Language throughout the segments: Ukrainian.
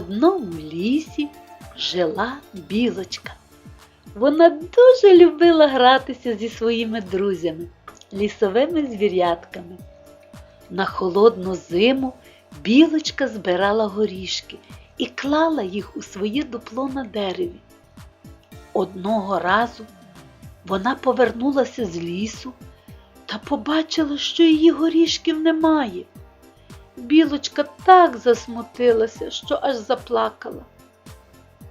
одному лісі жила білочка. Вона дуже любила гратися зі своїми друзями, лісовими звірятками. На холодну зиму білочка збирала горішки і клала їх у своє дупло на дереві. Одного разу вона повернулася з лісу та побачила, що її горішків немає. Білочка так засмутилася, що аж заплакала.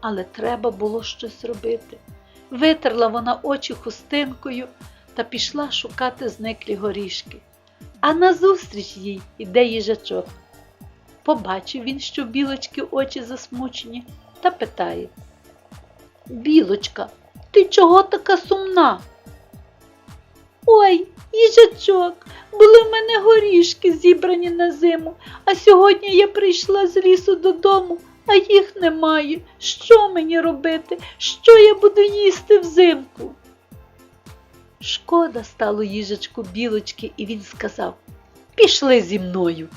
Але треба було щось робити. Витерла вона очі хустинкою та пішла шукати зниклі горішки. А назустріч їй іде їжачок. Побачив він, що білочки очі засмучені, та питає Білочка, ти чого така сумна? Ой, їжачок, були в мене горішки зібрані на зиму, а сьогодні я прийшла з лісу додому, а їх немає. Що мені робити? Що я буду їсти взимку? Шкода стало їжачку білочки, і він сказав Пішли зі мною.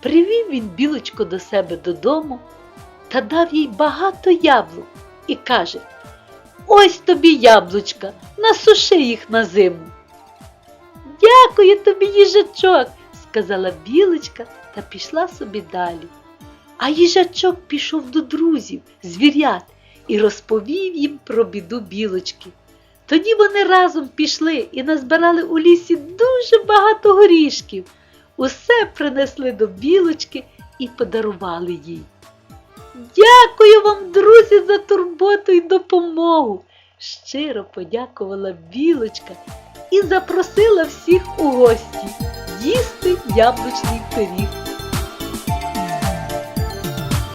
Привів він білочку до себе додому та дав їй багато яблук і каже Ось тобі яблучка, насуши їх на зиму. Дякую тобі, їжачок, сказала білочка та пішла собі далі. А їжачок пішов до друзів, звірят, і розповів їм про біду білочки. Тоді вони разом пішли і назбирали у лісі дуже багато горішків. Усе принесли до білочки і подарували їй. Дякую вам, друзі, за турботу і допомогу. Щиро подякувала білочка і запросила всіх у гості їсти яблучний пиріг.